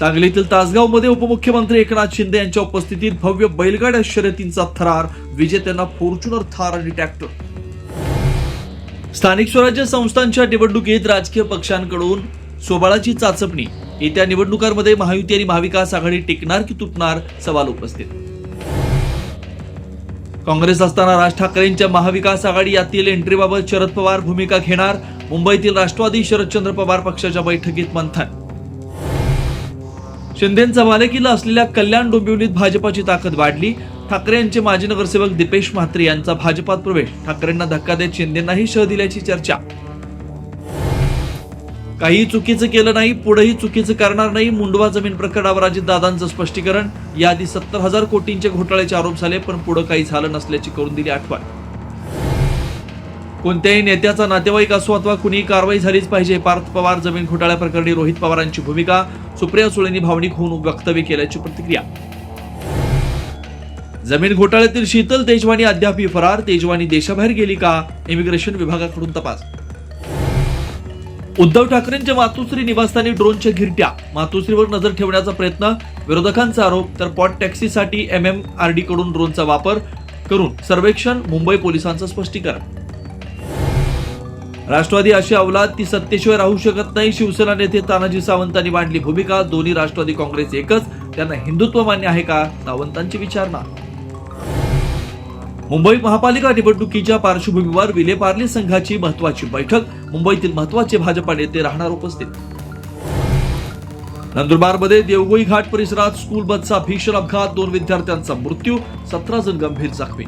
सांगलीतील तासगावमध्ये उपमुख्यमंत्री एकनाथ शिंदे यांच्या उपस्थितीत भव्य बैलगाड्या शर्यतींचा थरार. विजेत्यांना फॉर्च्युनर थार आणि ट्रॅक्टर. स्थानिक स्वराज्य संस्थांच्या निवडणुकीत राजकीय पक्षांकडून सोबाळाची चाचपणी. येत्या निवडणुकांमध्ये महायुती आणि महाविकास आघाडी टिकणार की तुटणार? सवाल उपस्थित. काँग्रेस असताना राज ठाकरेंच्या महाविकास आघाडी यातील एंट्रीबाबत शरद पवार भूमिका घेणार. मुंबईतील राष्ट्रवादी शरदचंद्र पवार पक्षाच्या बैठकीत मंथन. शिंदेचा मालकीला असलेल्या कल्याण डोंबिवलीत भाजपाची ताकद वाढली. ठाकरे यांचे माजी नगरसेवक दीपेश म्हात्रे यांचा भाजपात प्रवेश. ठाकरेंना धक्का देत शिंदेनाही शह दिल्याची चर्चा. काही चुकीचं केलं नाही पुढेही चुकीचं करणार नाही मुंडवा जमीन प्रकरणावर अजितदादांचं स्पष्टीकरण. याआधी सत्तर हजार कोटींचे घोटाळ्याचे आरोप झाले पण पुढे काही झालं नसल्याची करून दिली आठवण. कोणत्याही नेत्याचा नातेवाईक असो अथवा कुणी कारवाई झालीच पाहिजे. पार्थ पवार जमीन घोटाळ्या प्रकरणी रोहित पवारांची भूमिका सुप्रिया सुळेंनी भावनिक होऊन वक्तव्य केल्याची प्रतिक्रिया. जमीन घोटाळ्यातील शीतल तेजवानी अद्यापही फरार. तेजवानी देशाबाहेर गेली का? इमिग्रेशन विभागाकडून तपास. उद्धव ठाकरेंच्या मातोश्री निवासस्थानी ड्रोनच्या घिरट्या. मातोश्रीवर नजर ठेवण्याचा प्रयत्न. विरोधकांचा आरोप. तर पॉट टॅक्सीसाठी एम एम आर डी कडून ड्रोनचा वापर करून सर्वेक्षण. मुंबई पोलिसांचं स्पष्टीकरण. राष्ट्रवादी अशी अवलाद ती सत्तेशिवाय राहू शकत नाही. शिवसेना नेते तानाजी सावंतांनी मांडली भूमिका. दोन्ही राष्ट्रवादी काँग्रेस एकच. त्यांना हिंदुत्व मान्य आहे का? सावंतांची विचारणा. मुंबई महापालिका निवडणुकीच्या पार्श्वभूमीवर विलेपार्ले संघाची महत्वाची बैठक. मुंबईतील महत्त्वाचे भाजपा नेते राहणार उपस्थित. नंदुरबारमध्ये देवगोई घाट परिसरात स्कूल बसचा भीषण अपघात. दोन विद्यार्थ्यांचा मृत्यू. सतरा जण गंभीर जखमी.